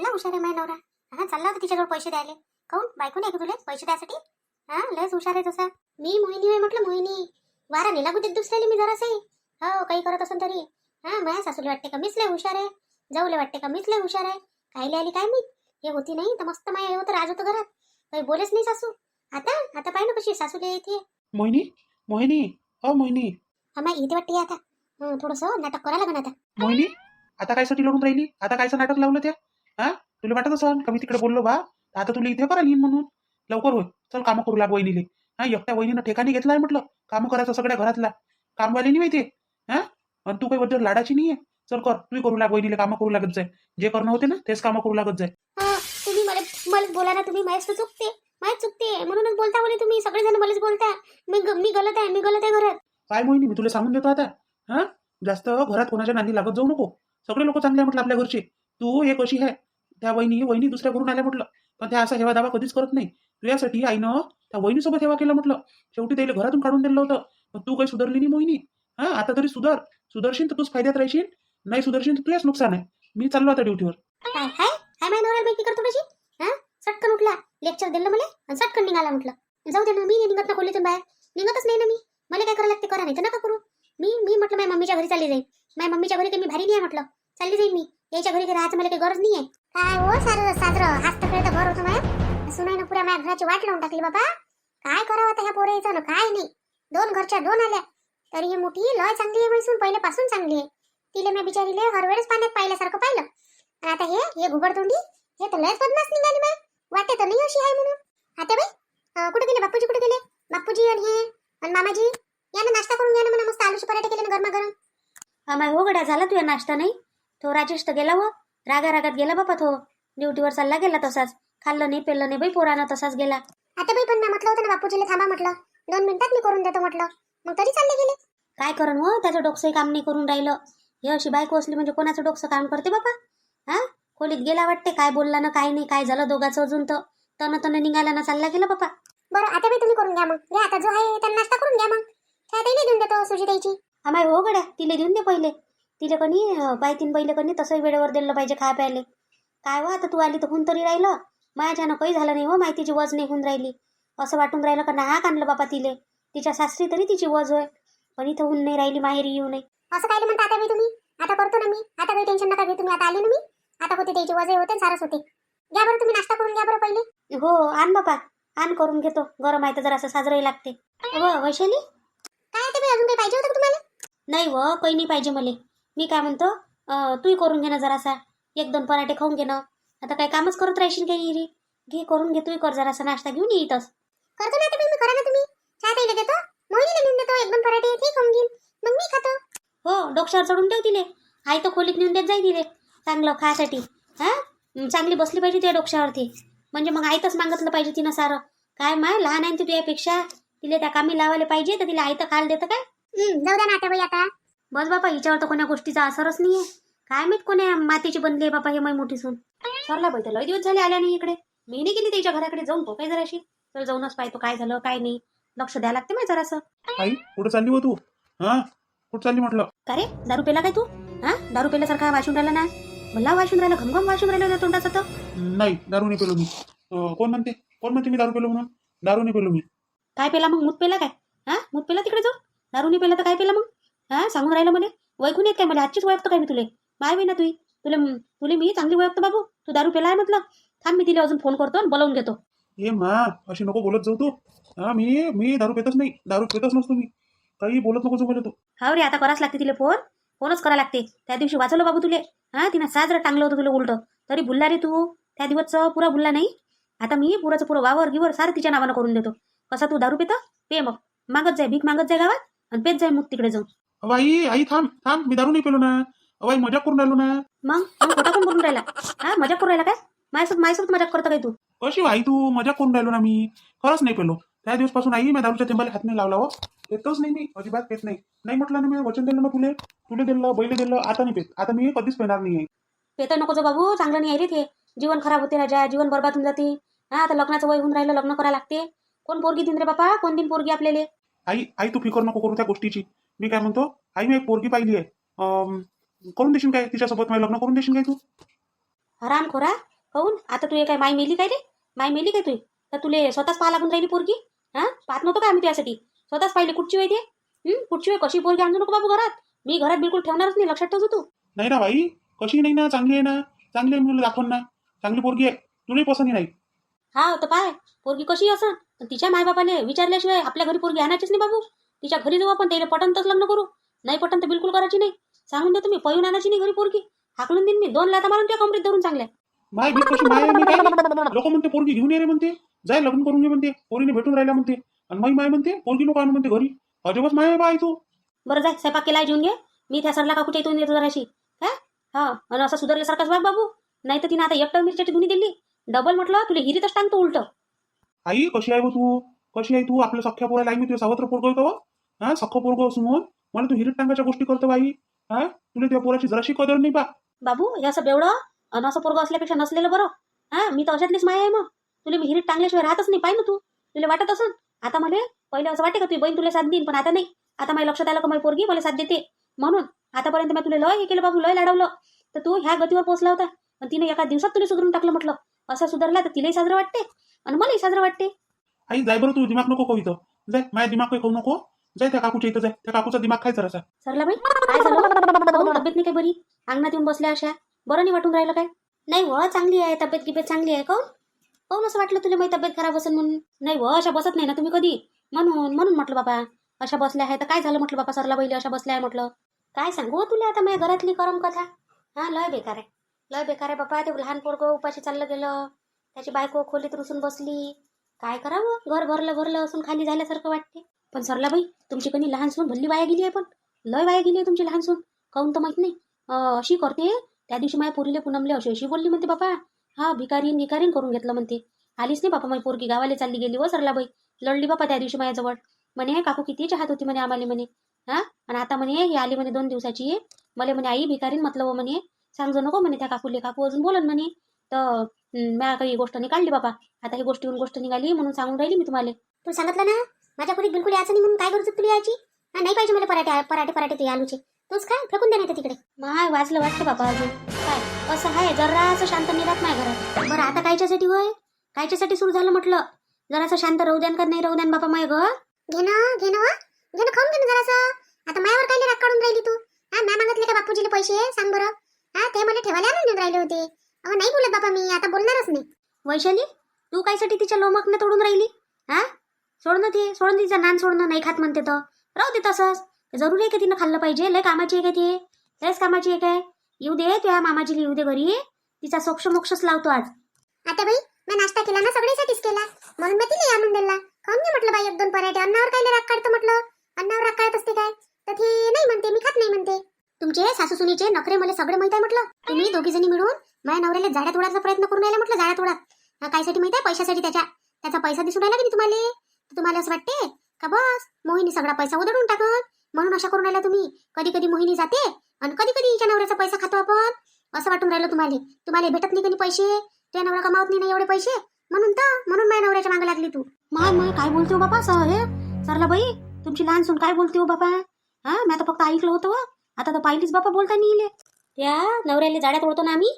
लय हुशार आहे माझा नवरा. हा चालला होता तिच्याजवळ पैसे द्यायले. काऊन? बायको नाही का तुले पैसे द्यायसाठी हा लयच हुशार आहे तसा. मी मोहिनी आहे म्हटलं मोहिनी. वारा नेला कुठे दुसऱ्याला मी जरासे. हो काही करत असेल तरी. हा माझ्या सासूला वाटते का मीच लय हुशार आहे? जाऊले वाटते का मीच लय हुशार आहे? कायले आली काय मी हे होती नाही तर मस्त माया होतं राज होतं घरात. काही बोलेच नाही सासू. आता आता पाहिजे कशी सासूले येते. मोहिनी मोहिनी हो मोहिनी. आम्हा इथे वाटते आता. थोडंसं नाटक करायला लागणार आता. मोहिनी आता कायसाठी लढून राहिली? आता कायचं नाटक लावलं त्या? हा? तुला वाटत असं का मी तिकडे बोललो बा? आता तुला इथे करा येईन म्हणून. लवकर होय. चल कामं करू लाग वहिनीले. हा एकट्या वहिनीनं ठिकाणी घेतलाय म्हटलं. कामं करायचं सगळ्या घरातला. कामवाली नाही माहिती. हा? आणि तू काही बद्दल लाडाची नाहीये. चल कर. तू करू लाग वहिनीले. कामं करू लागत जाय. जे करणं होते ना तेच कामं करू लागत जाय. हा तुम्ही मला मला बोला ना तुम्ही तर चुकते. माझ्याच चुकते. म्हणूनच बोलता बोले तुम्ही. सगळेजण मलाच बोलता. मी ग- मी गलत आहे. मी गलत आहे घरात. काय मोहिनी मी तुला सांगून देतो आता. हा? जास्त घरात कोणाच्या नांदी लागत जाऊ नको. सगळे लोक चांगले आहे म्हटलं आपल्या घरचे. तू हे कशी आहे. त्या वहिनी वहिनी दुसऱ्या घरून आल्या म्हटलं. पण त्या असा हेवा दावा कधीच करत नाही. तुझ्यासाठी आईनं त्या वहिनीसोबत हेवा केला म्हटलं. शेवटी त्याला घरातून काढून दिलं होतं. पण तू काही सुधारली नाही मोहिनी. हा आता तरी सुधार. सुदर्शील तर तूच फायद्यात राहशील. नाही सुदर्शील तर तुझ्याच नुकसान आहे. मी चाललो आता ड्युटीवर काय हाय? हाय माझ्या नवऱ्याला माहिती करतो कशी? हा? सटकन उठला. लेक्चर दिलं मला आणि सटकन निघाला म्हटलं. जाऊ दे ना मी नाही निघत ना खोलीतून बाहेर. निघतच नाही ना मी. मला काय करायला लागते? करा नाही तर नका करू. मी मी म्हटलं माझ्या मम्मीच्या घरी चालली जाईल माझ्या मम्मीच्या घरी काही मी भारी नाही म्हटलं. चालली जाईल मी. याच्या घरी राहायचं मला काही गरज नाही आहे काय हो सारं साजरं हात तर घर होतं माझ्या सुनाईनं पुऱ्या माझ्या घराची वाट लावून टाकली बाबा. काय करावं आता ह्या पोरेचं ना काय नाही. दोन घरच्या दोन आल्या. तरी ही मोठी लय चांगली आहे मैसून पहिल्यापासून चांगली आहे. तिला मी बिचारीले हर वेळेस पाण्यात पाहिल्यासारखं पाहिलं. आता हे हे घुबडतोंडी हे तर लयच बदमाश निघाली माय वाटते तर नाही अशी आहे म्हणून. आता बाई कुठे गेले? बापूजी कुठे गेले? बापूजी आणि हे आणि मामाजी? यांना नाश्ता करून घ्या ना म्हणा मस्त आलूचे पराठे केले ना गरमागरम. आम्हाला हो गड्या झाला तुझ्या नाश्ता नाही? तो राजेश तर गेला हो. रागा रागात गेला बापा तो. ड्युटीवर चालला गेला तसाच. खाल्लं नाही पेल्लं नाही बाई पोरानं तसाच गेला. आता बाई पण म्हटलं होतं ना बापूजीला थांबा म्हटलं. दोन मिनिटात मी करून देतो म्हटलं. मग तरी चालले गेले. काय करण हो? त्याचं डोकसंही काम नाही करून राहिलं. हे अशी बायको असली म्हणजे कोणाचं डोकसं काम करते बापा? हा? खोलीत गेला वाटते काय बोलला ना काय नाही काय झालं दोघाचं अजून तर. तन तन निघाला ना चालला गेला बापा. बरं आता बाई तुम्ही करून घ्या मग. घ्या आता जो आहे त्यांना नाश्ता करून घ्या मग. ताईला देऊन देतो सुजी द्यायची आम्हाला हो गड्या तिले देऊन दे पहिले. तिले कणी अं, बाई तीन पहिले कणी तसंही वेळेवर दिलं पाहिजे खाय प्यायले काय वा आता तू आली तर होऊन तरी राहिलं. माझ्यानं काही झालं नाही हो माहितीची वज नाही होऊन राहिली. असं वाटून राहिलं का नाक आणलं बापा तिले. तिच्या सासरी तरी तिची वज होय. पण इथं होऊन नाही राहिली माहेरी येऊ नये. असं काय म्हणता आता बाई तुम्ही? आता करतो ना मी. आता काही टेन्शन नका घेऊ तुम्ही. आता आले ना मी. आता होते त्याची वजह होते सारस होते. घ्या बरं तुम्ही नाश्ता करून घ्या बरं पहिले. हो आण बापा. आण करून घेतो. गरम आहे तर जरासं साजरंही लागते. हो वैशाली? काय बाई अजून काही पाहिजे होतं तुम्हाला? नाही व काही नाही पाहिजे मला. मी काय म्हणतो तूही करून घे ना जरासा. एक दोन पराठे खाऊन घे ना. आता काय कामच करत राहशील काही रे घे करून घे तूही कर जरासा. नाश्ता घेऊन ये करतो ना आता बाई मी करा ना तुम्ही. चहा ताईला देतो. मोहिनीला नेऊन देतो. एक दोन पराठे ते खाऊन घेईन. मग मी खातो. हो डोक्यावर चढून ठेव तिले. आई तर खोलीत नेऊन देत जाई तिले. चांगलं खायसाठी हा? चांगली बसली पाहिजे त्या डोक्यावरती. म्हणजे मग आईतच मागितलं पाहिजे तिनं सारं. काय माय लहान आहे ना ती तुझ्यापेक्षा? तिले त्या कामी लावायला पाहिजे तर तिला आई तर खायला देतं काय? हं, जाऊ द्या ना आता बाई आता. बस बापा हिच्यावर तर कोण्या गोष्टीचा असरच नाहीये. काय माहीत कोण्या मातीची बनली आहे बापा हे मै मोठी सून. सरला बाई तर लय दिवस झाले आल्या नाही इकडे. मी नाही गेली त्याच्या घराकडे जाऊन तो काय जराशी? तर जाऊनच पाहतो काय झालं काय नाही. लक्ष द्यायला लागते माहिती जरासं. आई कुठं चालली हो तू? हा? कुठं चालली म्हटलं? का रे? दारू पेला काय तू? हा? दारू पेल्यासारखा वाशून राहिला ना? भल्ला वाशून राहिला घमघम वाशून राहिला त्या तोंडाचा तर. नाही दारू नाही पेलो मी. अं, कोण म्हणते? कोण म्हणते मी दारू पेलो म्हणून? दारू नाही पेलो मी. काय पेला मग? मूत पेला काय? हा? मूत पेला तिकडे जाऊ दारू नाही पेला तर काय पेला मग? हा सांगून राहिलं मला ओळखून येत काय मला आजचीच ओळखतो काय मी तुले? माय मी ना तुई तुला तुले मी चांगली ओळखतो बाबू तू दारू पेला आहे म्हटलं. थांब मी तिला अजून फोन करतो आणि बोलावून घेतो. ए मा अशी नको बोलत जाऊ तू. हा मी मी दारू पेतच नाही दारू पेतच नसतो मी. काही बोलत नको जाऊ मला तू. हा रे आता करावंच लागते तिला फोन फोनच करा लागते. त्या दिवशी वाचवलं बाबू तुले. हा तिनं साजरं टांगलं होतं तुला उलट. तरी भुलला रे तू. त्या दिवसचं पुरा भुलला नाही. आता मी पुराचं पुरं वावर गिवर सारं तिच्या नावानं करून देतो. कसा तू दारू पितं? पे मग. मागत जाय भीक मागत जाय गावात आणि पेत जाय मग तिकडे जाऊन. अहो, आई आई थांब थांब मी दारू नाही पेलो ना. अहो, आई मजाक करून राहिलो ना. मग? मग खोटा कोण बोलून राहिला. हा मजाक करून राहिला काय? माझ्यासोबत माझ्यासोबत मजाक करतो काय तू? कशी हो आई तू? मजाक करून राहिलो ना मी. खरंच नाही पेलो. त्या दिवसपासून आई मी दारूच्या थेंबाला हात नाही लावला हो. पेतच नाही मी अजिबात पेत नाही. नाही म्हटलं ना मी वचन दिलं ना तुले. तुले दिलं बैल दिलं आता नाही पेत. आता मी कधीच पेणार नाही आहे पेत नको जो बाबू चांगलं नाही आहे रे ते. जीवन खराब होते राजा जीवन बरबाद होऊन जाते. हा आता लग्नाचं वय होऊन राहिलं लग्न करायला लागते. कोण पोरगी दिन रे बापा? कोण दिन पोरगी आपल्याला? आई आई तू फिकर नको करू त्या गोष्टीची. मी काय म्हणतो आई मी एक पोरगी पाहिली आहे. करून देशील काय तिच्यासोबत? माझं लग्न करून देशील काय तू? हराम खोरा काहून आता तू काय माय मेली काय रे? माय मेली काय तू तर तुले स्वतःच पाहा लागून राहिली पोरगी? हा? पाहत नव्हतं का आम्ही तुझ्यासाठी स्वतःच पाहिले कुठची होय ते? हं? कुठची होय? कशी पोरगी आणू नको बाबू घरात? मी घरात बिलकुल ठेवणारच नाही लक्षात ठेवतो तू. नाही ना बाई कशी नाही ना? चांगली आहे ना? चांगली आहे मी तुला दाखवून ना. चांगली पोरगी आहे. तुलाही पसंती नाही. हा तर पाय. पोरगी कशी असं तिच्या मायबापाने विचारल्याशिवाय आपल्या घरी पोरगी आणायचीच नाही बाबू. तिच्या घरी जाऊ आपण त्याला पटंतच लग्न करू. नाही पटन तर बिलकुल करायची नाही. सांगून देतो मी पळून आणायची नाही घरी पोरगी. हाकलून देईन मी. दोन लाता मारून त्या कमरीत धरून चांगल्या. माय मी कशी माय आहे मी काय लोक म्हणते पोरगी घेऊन ये रे म्हणते. जाय लग्न करून घे म्हणते. पोरीने भेटून राहिल्या म्हणते. आणि माई माय म्हणते पोरगी नको आणू म्हणते घरी. अजिबात माय आहे बाई तू. बरं जाय स्वयंपाक केला घेऊन घे. मी त्या सरला काकूच्या इथून येतो जराशी. काय हा. आणि असं सुधारल्यासारखाच वाग बाबू. नाही तर तिने आता एकटं मिरच्याची धुनी दिली. डबल म्हटलं तुला हिरीतच टांगतो उलट. आई कशी आहे बा तू? कशी आहे तू? आपल्या सख्या पोराला आई मी तुझ्या सावत्र पोरग होतो हा? सख्खं पोरग असून मला तू हिरीत टांगाच्या गोष्टी करतो बाई. हा? तुला त्या पोराची जराशी कदर नाही बा बाबू हे असं बेवडं आणि असं पोरगं असल्यापेक्षा नसलेलं बरं. हा? मी तर अशातलीच माया आहे मग. तुला मी हिरीत टांगल्याशिवाय राहतच नाही पाहिजे तू. तुला वाटत असं आता मला पहिले असं वाटे का तुझी बहीण तुला साथ देईन पण आता नाही. आता माझ्या लक्षात आलं का माझी पोरगी मला साथ देते. म्हणून आतापर्यंत मी तुला लय हे केलं बाबू लय लाडवलं. तर तू ह्या गतीवर पोहोचला होता. पण तिने एका दिवसात तुला सुधरून टाकलं म्हटलं. असं सुधारला तर तिलाही साजरं वाटते आणि मलाही साजरं वाटते. आई जाय बरं तू दिमाग नको इथं. जाय माझ्या दिमाग काही खाऊ नको. जाय त्या काकूच्या इथं जाय. त्या काकूचा दिमाग खायचा जरासा. सरला बाई काय झालं? काहून तब्येत नाही काय बरी? अंगणात येऊन बसल्या अशा. बरं नाही वाटून राहिलं काय? नाही व चांगली आहे तब्येत गिब्येत चांगली आहे काहून काहून असं वाटलं तुला माझी तब्येत खराब असेल म्हणून? नाही व अशा बसत नाही ना तुम्ही कधी? म्हणून म्हणून म्हटलं बाबा अशा बसल्या आहे तर काय झालं म्हटलं बाबा सरला बैली अशा बसल्या आहे म्हटलं? काय सांगू हो तुला आता माझ्या घरातली करम कथा हा लय बेकार आहे. लय बेकार आहे बाबा. ते लहान पोरगं उपाशी चाललं गेलं. त्याची बायको खोलीत रुसून बसली. काय करावं? घर भरलं भरलं असून खाली झाल्यासारखं वाटते. पण सरला बाई तुमची कणी लहान सून भल्ली वाया गेली आहे पण. लय वाया गेली आहे तुमची लहान सून. काहून तर माहीत नाही. अशी करते. त्या दिवशी माझ्या पोरीले पुनमले अशी अशी बोलली म्हणते बापा हा भिकारीन भिकारीन करून घेतलं म्हणते. आलीच नाही बापा माझी पोरगी गावाला चालली गेली व सरला बाई. लढली बापा त्या दिवशी माझ्याजवळ. म्हणे काकू किती चाहत होती म्हणे आम्हाला म्हणे. हा? आणि आता म्हणे ही आली म्हणे दोन दिवसाची. मला म्हणे आई भिकारीन म्हटलं व म्हणे. सांगजो नको म्हणे त्या काकूले. काकू अजून बोलन म्हणे. तर म्या काही गोष्ट निकाळली काढली बाबा आता ही गोष्टीहून गोष्ट निघाली म्हणून सांगून राहिली मी तुम्हाला. तू सांगितलं ना? माझ्या खोलीत बिलकुल यायचं नाही म्हणून काय गरज होती तुला यायची? हा नाही पाहिजे मला पराठे पराठे पराठे ते आलूचे. तूच काय फेकून दे नाही तिकडे. माय वाजलं वाटतं बाबा अजून. काय? असं आहे जरा असं शांत नाही राहत माझ्या घरात. बरं आता कायच्यासाठी होय? कायच्यासाठी सुरू झालं म्हटलं. जरासं शांत राहू द्यान का नाही राहू द्यान बाबा माय ग? घे ना घे ना घे ना खाऊन घे ना जरासं. आता मायावर काय राग काढून राहिली तू? हा मॅ मागितले का बापूजीले पैसे सांग बरं. हा ते मला ठेवायला आणून देऊन राहिले होते. अहो नाही बोलत बाबा मी आता बोलणारच नाही. वैशाली तू कायसाठी तिच्या लोमकने तोडून राहिली? हा? सोड ना ते सोडून तिचं नान सोडणं नाही खात म्हणते तर राहू दे तसंच. जरुरी आहे का तिनं खाल्लं पाहिजे? लय कामाची आहे का ते? लयच कामाची आहे काय? येऊ दे तुझ्या मामाजीला येऊ दे घरी. तिचा सोक्ष मोक्षच लावतो आज. आता बाई मी नाश्ता केला ना सगळ्यासाठीच केला? म्हणून मी तिने आणून दिला खाऊन घे म्हटलं बाई एक दोन पराठे. अन्नावर काय राग काढतं म्हटलं? अन्नावर राग काढत असते काय? तर ते नाही म्हणते मी खात नाही म्हणते. तुमचे सासू सुनीचे नखरे मला सगळे माहीत आहे म्हटलं? तुम्ही दोघी जणी मिळून माझ्या नवऱ्याला जाड्या तोडायचा प्रयत्न करून राहिला म्हटलं जाड्या तोडात कायसाठी माहीत आहे? पैशासाठी त्याच्या. त्याचा पैसा दिसून राहिला की नाही तुम्हाला? तर तुम्हाला असं वाटते का बस मोहिनी सगळा पैसा उधळून टाकत? म्हणून अशा करून राहिला तुम्ही? कधी कधी मोहिनी जाते आणि कधी कधी हिच्या नवऱ्याचा पैसा खातो आपण. असं वाटून राहिलं तुम्हाला. तुम्हाला भेटत नाही कधी पैसे? तुझ्या नवरा कमावत नाही ना एवढे पैसे? म्हणून तर म्हणून माझ्या नवऱ्याच्या मागे लागली तू. माय माय काय बोलते हो बापा सर हे सरला बाई तुमची लहान सून काय बोलते हो बापा? हा मी आता फक्त ऐकलं होतं आता तर पाहिलीच बापा बोलता नाही त्या नवऱ्याला जाड्यात ओळतो ना आम्ही?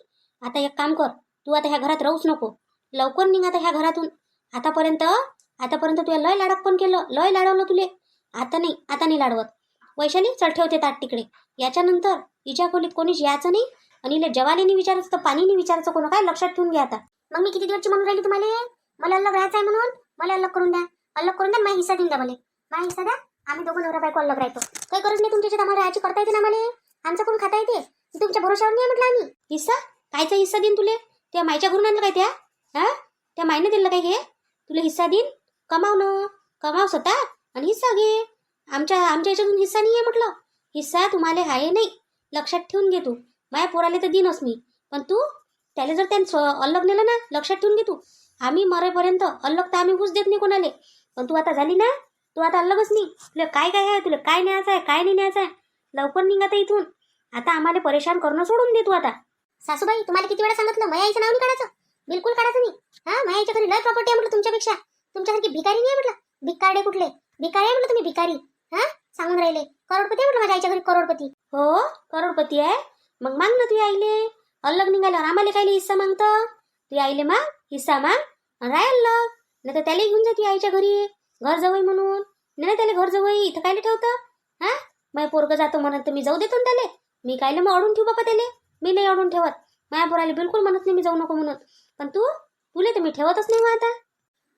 आता एक काम कर तू आता ह्या घरात राहूच नको. लवकर निघ आता ह्या घरातून. आतापर्यंत आतापर्यंत तुला लय लाडक पण केलं लय लाडवलं तुले. आता नाही आता नाही लाडवत. वैशाली चढ ठेवते ताट तिकडे. याच्यानंतर हिच्या खोलीत कोणीच यायचं नाही आणि इले जवाली विचारायचं तर पाणीने विचारायचं कोण? काय लक्षात ठेवून घ्या आता. मग मी किती दिवसची म्हणून राहिली तुम्हाला? मला अलग राहायचं आहे म्हणून? मला अलग करून द्या. अलग करून द्या माझा हिस्सा देऊन द्या मला. माझा हिस्सा द्या. आम्ही दोघं नवरा बायको अलग राहतो. काही गरज नाही तुमच्या आम्हाला राहायची. करता येते ना मला? आमचं कोण खाता येते? तुमच्या भरोशावर नाही म्हटलं आम्ही. हिस्सा? कायचा हिस्सा देईन तुले? त्या मायच्या घरून आणलं काय त्या? हा? त्या मायने दिलं काय हे? तुला हिस्सा देईन? कमाव ना. कमाव स्वतः आणि हिस्सा घे. आमच्या आमच्या याच्यातून हिस्सा नाही आहे म्हटलं. हिस्सा तुम्हाला आहे नाही. लक्षात ठेवून घे तू. माझ्या पोराले तर दिनच मी. पण तू त्याला जर त्यानं स्व- अलग नेलं ना लक्षात ठेवून घे तू. आम्ही मरेपर्यंत अलग तर आम्ही घुस देत नाही कोणाले. पण तू आता झाली ना? तू आता अलगच नाही. तुला काय काय आहे? तुला काय न्यायचं आहे? काय नाही न्यायचं आहे? लवकर निघ आता इथून. आता आम्हाला परेशान करणं सोडून दे तू आता. सासूबाई तुम्हाला किती वेळा सांगितलं माझ्या आईचं नाव नाही काढायचं. बिलकुल काढायचं नाही. हा माझ्या आईच्या घरी लय प्रॉपर्टी आहे म्हटलं तुमच्यापेक्षा. तुमच्यासारखी भिकारी नाही आहे म्हटलं? भिकारडे कुठले? भिकारी आहे म्हटलं तुम्ही भिकारी? हा? सांगून राहिले. करोडपती आहे म्हटलं माझ्या आईच्या घरी करोडपती. हो करोडपती आहे? मग माग ना तुझ्या आईले. अलग निघाल्यावर आम्हाला काय हिस्सा मागतं? तू आईले मग हिस्सा माग राय अल्लग नाही तर त्याला घेऊन जा तुझ्या आईच्या घरी घर जवळ म्हणून. नाही त्याला घर जवळ इथं कायले ठेवतं? हा? माझ्या पोरगं जातो म्हणत तर मी जाऊ देतो ना त्याले. मी कायले मग अडून ठेवू बापा त्याले? मी नाही अडून ठेवत. माझ्या पोराला बिलकुल म्हणत नाही मी जाऊ नको म्हणून. पण तू तुले तर मी ठेवतच नाही मग आता.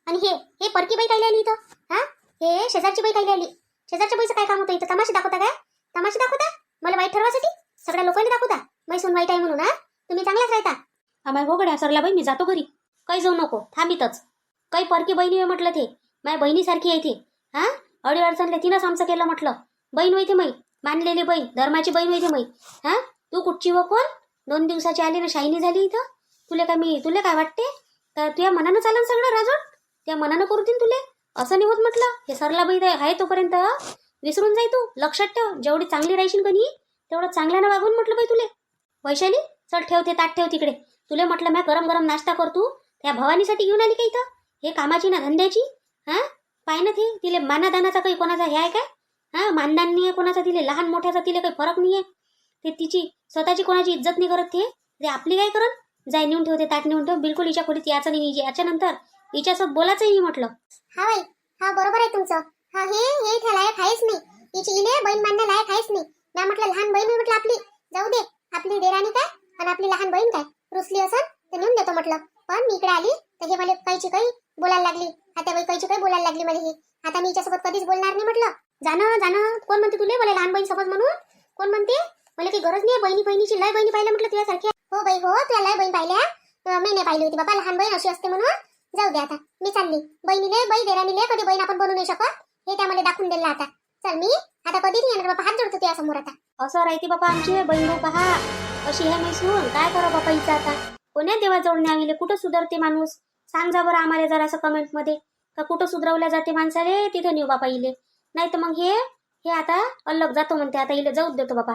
आणि हे हे परकी बाई काय आली इथं? हा? हे शेजारची बाई काय आली? शेजारच्या बाईचं काय काम होतं इथं? तमाशे दाखवता काय? तमाशे दाखवता? मला वाईट ठरवासाठी सगळ्या लोकांनी दाखवता? मै सून वाईट आहे म्हणून हा? तुम्ही चांगलाच राहता. आम्हाला गोगड्या सरला बाई मी जातो घरी. काही जाऊ नको थांबितच. काही परकी बहिणी आहे म्हटलं ते. माझ्या बहिणीसारखी आहे ती. हा? अडी अडचणले तिनंच आमचं केलं म्हटलं. बहीण होती मै मानलेली बहीण. धर्माची बहीण होती मै हा? तू कुठची व कोण? दोन दिवसाची आली ना शाईनी झाली इथं. तुला काय मी तुला काय वाटते? तर तुझ्या मनानं चालन सगळं राजून? त्या मनानं करू देईन तुले? असं नाही होत म्हटलं. हे सरला बाई आहे तोपर्यंत. विसरून जाय तू. लक्षात ठेव. जेवढी चांगली राहशील का तेवढं चांगल्यानं वागून म्हटलं बाई तुले. वैशाली चल ठेवते ताट ठेव तिकडे. तुले म्हटलं मॅ गरम गरम नाश्ता करतो. त्या भवानीसाठी घेऊन आली का इथं? हे कामाची ना धंद्याची? हा? पाय ना ते. तिले मानादानाचा काही कोणाचा हे आहे काय? हा? मानदान नाही आहे कोणाचा? तिले लहान मोठ्याचा तिले काही फरक नाही आहे? ते तिची स्वतःची कोणाची इज्जत नाही करत ते? ते आपली काय करत जाय नेऊन ठेवते ताट नेऊन ठेव. बिलकुल हिच्या खोलीत याचं नाही. याच्यानंतर हिच्यासोबत बोलायचंही नाही म्हटलं. हा बाई हा बरोबर आहे तुमचं. हा हे हे इथे लायक आहेच नाही हिची इले बहीण मानण्या लायक आहेच नाही मी म्हटलं लहान बहीण आहे म्हटलं आपली. जाऊ दे आपली देराणी काय आणि आपली लहान बहीण काय? रुसली असन तर नेऊन देतो म्हटलं. पण मी इकडे आली तर हे मला काहीची काही बोलायला लागली. आता बाई काहीची काही बोलायला लागली मला ही. आता मी हिच्यासोबत कधीच बोलणार नाही म्हटलं. जाणं जाणं. कोण म्हणते तुले? मला लहान बहीण समज म्हणून. कोण म्हणते? मला काही गरज नाही बहिणी बहिणीची लय बहिणी पाहिल्या म्हटलं तुझ्यासारख्या. हो बाई हो तुला लय बहीण पाहिल्या. मी नाही पाहिली होती. बाबा लहान बहीण अशी असते दे आता. मी चालली. बहिणीले बाई देराणीले कधी बहीण आपण बनवू नाही शकत? हे त्यामध्ये दाखवून दिलं आता. चल मी आता कधी नाही येणार बाबा हात जोडतो तुझ्या समोर आता. असं राहते बाबा आमची बहीण हो पहा. अशी हे मी सुन काय करा बाबा हिचं आता? कोण्या देवा जोडणे आलेले कुठं सुधारते माणूस? सांग जा बरं आम्हाला जरा असं कमेंटमध्ये. का कुठं सुधरवल्या जाते माणसाले? तिथं नेऊ बाबा इले. नाही तर मग हे हे आता अलग जातो म्हणते. आता इले जाऊ देतो बाबा